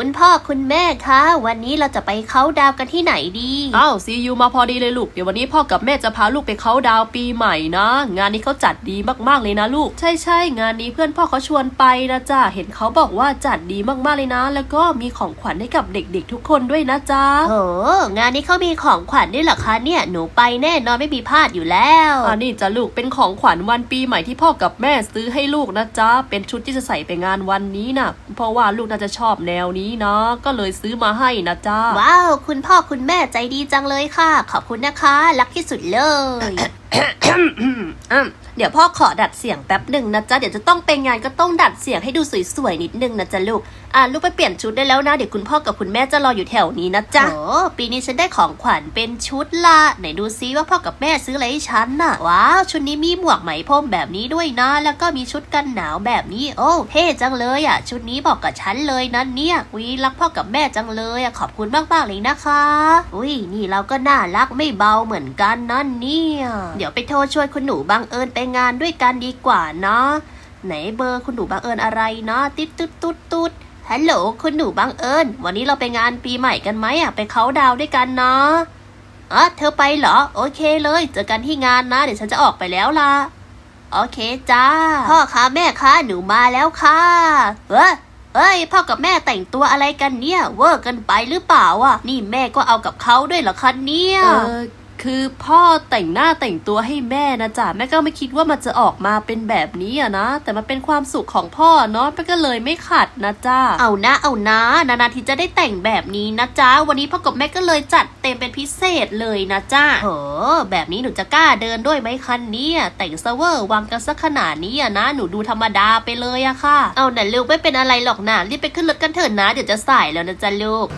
คุณพ่อคุณแม่คะ วันนี้เราจะไปเขาน์ดาวน์กันที่ไหนดีอ้าวซียูมาพอดีเลยลูก เดี๋ยววันนี้พ่อกับแม่จะพาลูกไปเขาน์ดาวน์ปีใหม่นะ งานนี้เขาจัดดีมากๆเลยนะลูก ใช่ใช่งานนี้เพื่อนพ่อเขาชวนไปนะจ้าเห็นเขาบอกว่าจัดดีมากๆเลยนะ แล้วก็มีของขวัญให้กับเด็กๆ ทุกคนด้วยนะจ๊ะโอ้งานนี้เขามีของขวัญด้วยเหรอคะเนี่ย หนูไปแน่นอนไม่มีพลาดอยู่แล้วอันนี้จะลูกเป็นของขวัญวันปีใหม่ที่พ่อกับแม่ซื้อให้ลูกนะจ๊ะเป็นชุดที่จะใส่ไปงานวันนี้นะเพราะว่าลูกน่าจะชอบแนวนี้นะ ก็เลยซื้อมาให้นะจ้าว้าว คุณพ่อคุณแม่ใจดีจังเลยค่ะ ขอบคุณนะคะ รักที่สุดเลย เดี๋ยวพ่อขอดัดเสียงแป๊บหนึ่งนะจ๊ะ เดี๋ยวจะต้องไปงานก็ต้องดัดเสียงให้ดูสวยๆนิดนึงนะจ๊ะลูก อ่าลูกไปเปลี่ยนชุดได้แล้วนะ เดี๋ยวคุณพ่อกับคุณแม่จะรออยู่แถวนี้นะจ๊ะ โอ้ปีนี้ฉันได้ของขวัญเป็นชุดละไหนดูซิว่าพ่อกับแม่ซื้ออะไรให้ฉันน่ะ ว้าวชุดนี้มีหมวกไหมพรมแบบนี้ด้วยนะ แล้วก็มีชุดกันหนาวแบบนี้ โอ้เท่จังเลยอะ ชุดนี้บอกกับฉันเลยนะเนี่ยวิรักพ่อกับแม่จังเลยอะขอบคุณมากๆเลยนะคะ อุ้ยนี่เราก็น่ารักไม่เบาเหมือนกันนั่นเนี่ยเดี๋ยวไปโทรชวนคุณหนูบังเอิญไปงานด้วยกันดีกว่าเนาะไหนเบอร์คุณหนูบังเอิญอะไรเนาะติ๊ดตุ๊ดตุ๊ดตุ๊ดฮัลโหลคุณหนูบังเอิญวันนี้เราไปงานปีใหม่กันไหมอะไปเขาดาวด้วยกันเนาะอ๋อเธอไปเหรอ โอเคเลย เจอกันที่งานนะ เดี๋ยวฉันจะออกไปแล้วล่ะ โอเคจ้า พ่อคะแม่คะหนูมาแล้วค่ะเอ้ยเอ้ยพ่อกับแม่แต่งตัวอะไรกันเนี่ย เวอร์กันไปหรือเปล่าอะ นี่แม่ก็เอากับเขาด้วยเหรอคะเนี่ยเออ คือพ่อแต่งหน้าแต่งตัวให้แม่นะจ๊ะแม่ก็ไม่คิดว่ามันจะออกมาเป็นแบบนี้อะนะ แต่มันเป็นความสุขของพ่อเนาะแม่ก็เลยไม่ขัดนะจ๊ะเอานะเอานะนานๆทีจะได้แต่งแบบนี้นะจ๊ะวันนี้พ่อกับแม่ก็เลยจัดเต็มเป็นพิเศษเลยนะจ๊ะโหแบบนี้หนูจะกล้าเดินด้วยไหมคันเนี่ยแต่งเซเวอร์วางกันสักขนาดนี้อะนะ หนูดูธรรมดาไปเลยอะค่ะ เอาน่ะลูกไม่เป็นอะไรหรอกนะรีบไปขึ้นรถกันเถิดนะ เดี๋ยวจะสายแล้วนะจ๊ะลูก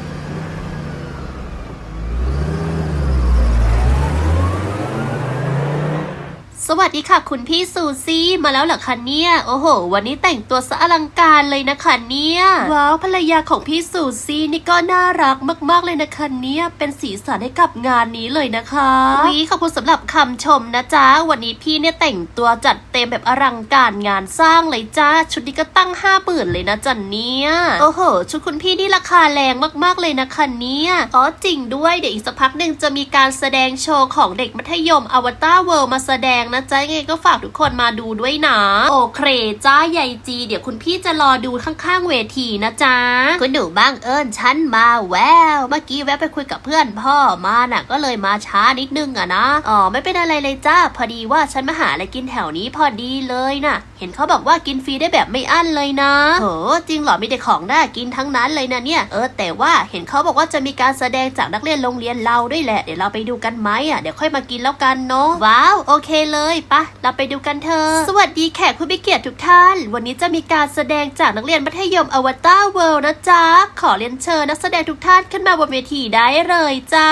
สวัสดีค่ะคุณพี่ซูซี่มาแล้วเหรอคะเนี่ย โอ้โห วันนี้แต่งตัวสะอลังการเลยนะคะเนี่ย ว้าวภรรยาของพี่ซูซี่นี่ก็น่ารักมากๆเลยนะคะเนี่ย เป็นสีสันให้กับงานนี้เลยนะคะวิขอบคุณสำหรับคำชมนะจ๊ะ วันนี้พี่เนี่ยแต่งตัวจัดเต็มแบบอลังการงานสร้างเลยจ้า ชุดนี้ก็ตั้งห้าหมื่นเลยนะจันเนี่ย โอ้โห ชุดคุณพี่นี่ราคาแรงมากๆเลยนะคะเนี่ยอ๋อจริงด้วยเดี๋ยวอีกสักพักหนึ่งจะมีการแสดงโชว์ของเด็กมัธยมอวตารเวิลด์มาแสดงนะจ๊ะยังไงก็ฝากทุกคนมาดูด้วยนะ โอเคจ้าใหญ่จี เดี๋ยวคุณพี่จะรอดูข้างๆเวทีนะจ๊ะคุณหนูบ้างเอิญฉันมาแวว เมื่อกี้แวะไปคุยกับเพื่อนพ่อมาน่ะ ก็เลยมาช้านิดนึงอะนะ อ๋อไม่เป็นอะไรเลยจ้าพอดีว่าฉันมาหาอะไรกินแถวนี้พอดีเลยน่ะ เห็นเขาบอกว่ากินฟรีได้แบบไม่อั้นเลยนะโหจริงเหรอมีแต่ของน่ากินทั้งนั้นเลยนะเนี่ยเออแต่ว่าเห็นเขาบอกว่าจะมีการแสดงจากนักเรียนโรงเรียนเราด้วยแหละเดี๋ยวเราไปดูกันไหมอะเดี๋ยวค่อยมากินแล้วกันเนาะว้าวโอเคเลยปะเราไปดูกันเถอะสวัสดีแขกผู้มีเกียรติทุกท่าน วันนี้จะมีการแสดงจากนักเรียนมัธยมอวตารเวิลด์นะจ๊ะ ขอเรียนเชิญนักแสดงทุกท่านขึ้นมาบนเวทีได้เลยจ้า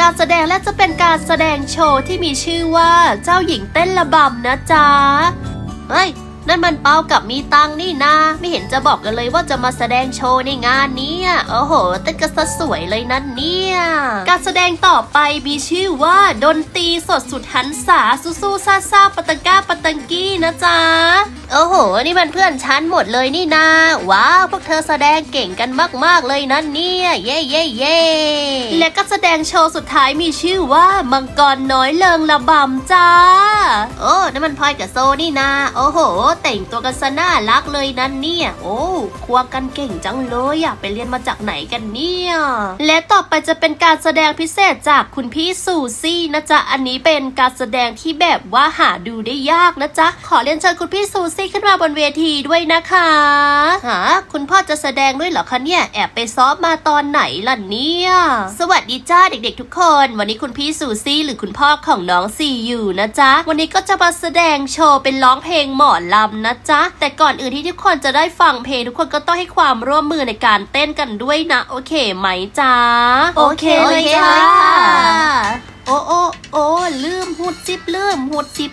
การแสดงและจะเป็นการแสดงโชว์ที่มีชื่อว่าเจ้าหญิงเต้นระบำนะจ๊ะ เฮ้ย นั่นมันเปากับมีตังนี่นาไม่เห็นจะบอกกันเลยว่าจะมาแสดงโชว์ในงานนี้โอ้โหเต้นกันซะสวยเลยนั่นเนี่ย การแสดงต่อไปมีชื่อว่าดนตรีสดสุดหันษาสู้สู้ซาซาปตังก้าปตังกี้นะจ๊ะ โอ้โห นี่มันเพื่อนฉันหมดเลยนี่นาว้าวพวกเธอแสดงเก่งกันมาก ๆ เลยนะเนี่ย เย่เย่เย่และก็แสดงโชว์สุดท้ายมีชื่อว่ามังกรน้อยเลิงระบำจ้า โอ้นั่นมันพลอยกับโซนี่นาโอ้โห แต่งตัวกันซะน่ารักเลยนั่นเนี่ย โอ้ควงกันเก่งจังเลยอะไปเรียนมาจากไหนกันเนี่ย และต่อไปจะเป็นการแสดงพิเศษจากคุณพี่ซูซี่นะจ๊ะอันนี้เป็นการแสดงที่แบบว่าหาดูได้ยากนะจ๊ะขอเรียนเชิญคุณพี่ซูซี่ขึ้นมาบนเวทีด้วยนะคะฮะคุณพ่อจะแสดงด้วยเหรอคะเนี่ย แอบไปซ้อมมาตอนไหนล่ะเนี่ย สวัสดีจ้าเด็กๆทุกคน วันนี้คุณพี่ซูซี่หรือคุณพ่อของน้องซีอยู่นะจ๊ะ วันนี้ก็จะมาแสดงโชว์เป็นร้องเพลงหมอลำนะจ๊ะ แต่ก่อนอื่นที่ทุกคนจะได้ฟังเพลงทุกคนก็ต้องให้ความร่วมมือในการเต้นกันด้วยนะ โอเคไหมจ๊ะ โอเคเลยค่ะ โอ้โอ้โอ้ลืมหุดซิบลืมหุดซิบ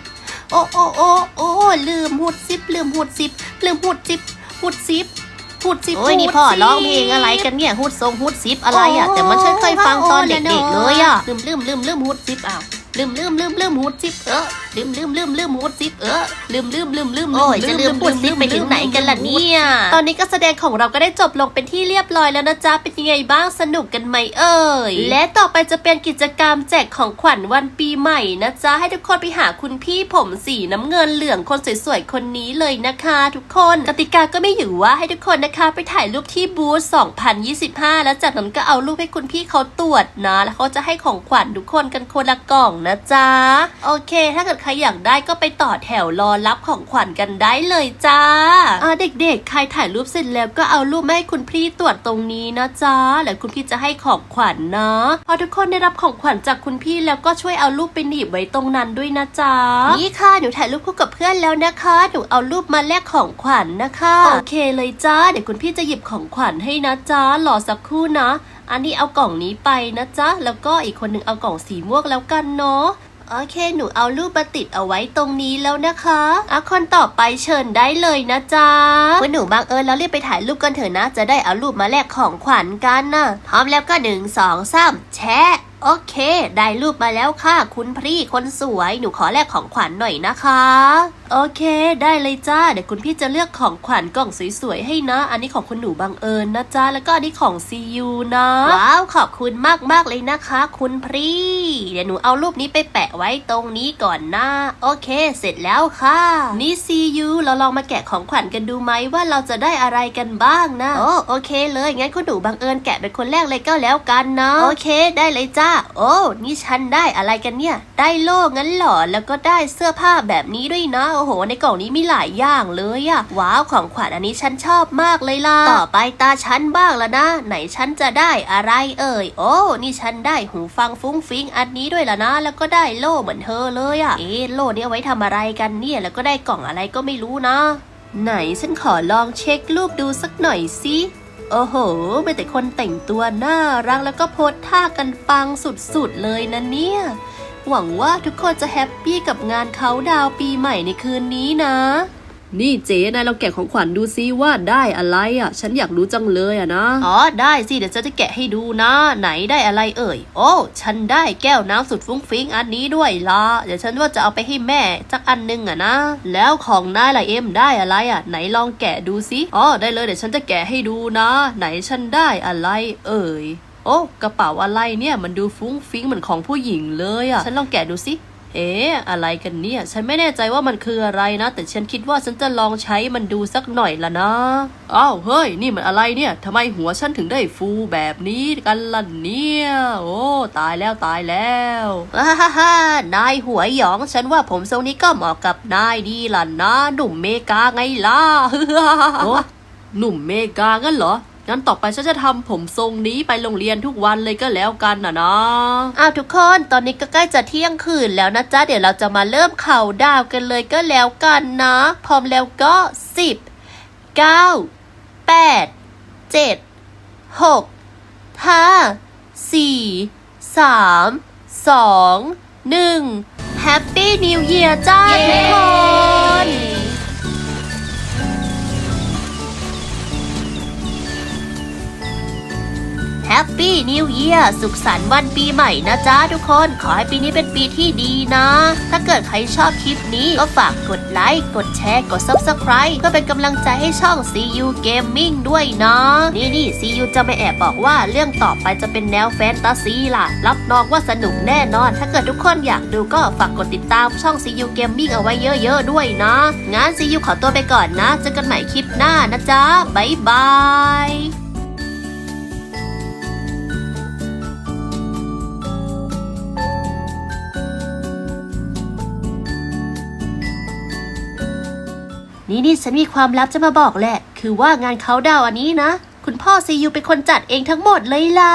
โอ้โอ้โอ้โอ้ลืมหุดซิบลืมหุดซิบลืมหุดซิบหุดซิบหุดซิบโอ้ยนี่พ่อร้องเพลงอะไรกันเนี่ยฮุดทรงฮุดซิปอะไรอะ แต่มันฉันเคยฟังตอนเด็กๆเลยอะลืมลืมลืมลืมหุดซิบอ้าวลืมลืมลืมลืมหุดซิบเออ ลืมลืมลืมลืมฮูดซิปเออลืมลืมลืมลืมโอ้ยจะลืมพูดซิปไปถึงไหนกันล่ะเนี่ยตอนนี้การแสดงของเราก็ได้จบลงเป็นที่เรียบร้อยแล้วนะจ๊ะเป็นยังไงบ้างสนุกกันไหมเอ่ยและต่อไปจะเป็นกิจกรรมแจกของขวัญวันปีใหม่นะจ๊ะให้ทุกคนไปหาคุณพี่ผมสีน้ำเงินเหลืองคนสวยๆคนนี้เลยนะคะ ทุกคนกติกาก็ไม่อยู่ว่าให้ทุกคนนะคะไปถ่ายรูปที่บูธ2025 แล้วจากนั้นก็เอารูปให้คุณพี่เขาตรวจนะ แล้วเขาจะให้ของขวัญทุกคนกันคนละกล่องนะจ๊ะโอเค ถ้าเกิดใครอยากได้ก็ไปต่อแถวรอรับของขวัญกันได้เลยจ้าอ่าเด็กๆ ใครถ่ายรูปเสร็จแล้วก็เอารูปมาให้คุณพี่ตรวจตรงนี้นะจ๊ะแล้วคุณพี่จะให้ของขวัญนะพอทุกคนได้รับของขวัญจากคุณพี่แล้วก็ช่วยเอารูปไปหนีบไว้ตรงนั้นด้วยนะจ๊ะนี่ค่ะหนูถ่ายรูปคู่กับเพื่อนแล้วนะคะหนูเอารูปมาแลกของขวัญนะคะโอเคเลยจ้าเดี๋ยวคุณพี่จะหยิบของขวัญให้นะจ๊ะรอสักครู่นะอันนี้เอากล่องนี้ไปนะจ๊ะ แล้วก็อีกคนหนึ่งเอากล่องสีม่วงแล้วกันเนาะ โอเค หนูเอารูปมาติดเอาไว้ตรงนี้แล้วนะคะอะคนต่อไปเชิญได้เลยนะจ๊ะคุณหนูบังเอิญแล้วรีบไปถ่ายรูปกันเถอะนะ จะได้เอารูปมาแลกของขวัญกันนะพร้อมแล้วก็หนึ่งสองสามแชะโอเค ได้รูปมาแล้วค่ะ คุณพี่คนสวย หนูขอแลกของขวัญหน่อยนะคะ โอเค ได้เลยจ้า เดี๋ยวคุณพี่จะเลือกของขวัญกล่องสวยๆให้นะ อันนี้ของคุณหนูบังเอิญนะจ๊ะแล้วก็อันนี้ของซียูนะ ว้าว ขอบคุณมากๆเลยนะคะ คุณพี่ เดี๋ยวหนูเอารูปนี้ไปแปะไว้ตรงนี้ก่อนนะ โอเค เสร็จแล้วค่ะ นี่ซียูเราลองมาแกะของขวัญกันดูไหมว่าเราจะได้อะไรกันบ้างนะ โอ้โอเคเลย งั้นคุณหนูบังเอิญแกะเป็นคนแรกเลยก็แล้วกันนะ โอเค ได้เลยจ้า โอ้ นี่ฉันได้อะไรกันเนี่ย ได้โล่งั้นเหรอ แล้วก็ได้เสื้อผ้าแบบนี้ด้วยนะโอ้โห ในกล่องนี้มีหลายอย่างเลยอะว้าวของขวัญอันนี้ฉันชอบมากเลยล่ะ ต่อไปตาฉันบ้างละนะ ไหนฉันจะได้อะไรเอ่ย โอ้ นี่ฉันได้หูฟังฟุ้งฟิ้งอันนี้ด้วยล่ะนะ แล้วก็ได้โล่เหมือนเธอเลยอะเอ๊โล่เนี่ยไว้ทำอะไรกันเนี่ย แล้วก็ได้กล่องอะไรก็ไม่รู้นะ ไหนฉันขอลองเช็ครูปดูสักหน่อยสิโอ้โหเป็นแต่คนแต่งตัวน่ารักแล้วก็โพสท่ากันปังสุดๆเลยนะเนี่ย หวังว่าทุกคนจะแฮปปี้กับงานเขาน์ดาวน์ปีใหม่ในคืนนี้นะ นี่เจ๊นายลองแกะของขวัญดูซิว่าได้อะไรอะ ฉันอยากรู้จังเลยอะนะ อ๋อ ได้สิ เดี๋ยวฉันจะแกะให้ดูนะ ไหนได้อะไรเอ่ย โอ้ ฉันได้แก้วน้ำสุดฟุ้งฟิ้งอันนี้ด้วยละเดี๋ยวฉันว่าจะเอาไปให้แม่สักอันหนึงอะนะ แล้วของนายล่ะเอ็มได้อะไรอะไหนลองแกะดูสิอ๋อ ได้เลยเดี๋ยวฉันจะแกะให้ดูนะ ไหนฉันได้อะไร เอ่ย โอ้กระเป๋าอะไรเนี่ย มันดูฟุ้งฟิ้งเหมือนของผู้หญิงเลยอะฉันลองแกะดูสิเอ๊ะอะไรกันเนี่ย ฉันไม่แน่ใจว่ามันคืออะไรนะ แต่ฉันคิดว่าฉันจะลองใช้มันดูสักหน่อยละนะอ้าวเฮ้ย นี่มันอะไรเนี่ยทำไมหัวฉันถึงได้ฟูแบบนี้กันล่ะเนี่ย โอ้ตายแล้วตายแล้วฮ่าฮ่าฮ่านายหัวหยอง ฉันว่าผมทรงนี้ก็เหมาะกับนายดีล่ะนะหนุ่มเมกาไงล่ะโอ้หนุ่มเมกางั้นเหรอ งั้นต่อไปฉันจะทำผมทรงนี้ไปโรงเรียนทุกวันเลยก็แล้วกันนะนะอ้าวทุกคนตอนนี้ก็ใกล้จะเที่ยงคืนแล้วนะจ๊ะเดี๋ยวเราจะมาเริ่มเข่าดาวกันเลยก็แล้วกันนะ พร้อมแล้วก็สิบเก้าแปดเจ็ดหกห้าสี่สามสองหนึ่งแฮปปี้นิวเยียร์จ้าทุกคน ปี้นิว e ย r สุขสันต์วันปีใหม่นะจ๊ะทุกคน ขอให้ปีนี้เป็นปีที่ดีนะ ถ้าเกิดใครชอบคลิปนี้ก็ฝากกดไลค์ กดแชร์ กด Subscribe เพื่อเป็นกำลังใจให้ช่อง CU Gaming ด้วยนะนี่นี่ CU จะไม่แอบบอกว่าเรื่องต่อไปจะเป็นแนวแฟนตาซีล่ะ รับรองว่าสนุกแน่นอน ถ้าเกิดทุกคนอยากดูก็ฝากกดติดตามช่อง CU Gaming เอาไว้เยอะๆด้วยนะ งั้น CU ขอตัวไปก่อนนะ เจอกันใหม่คลิปหน้านะจ๊ะบ๊ายบาย นี่นี่ฉันมีความลับจะมาบอกแหละ คือว่างานเขาดาวอันนี้นะ คุณพ่อซียูเป็นคนจัดเองทั้งหมดเลยล่ะ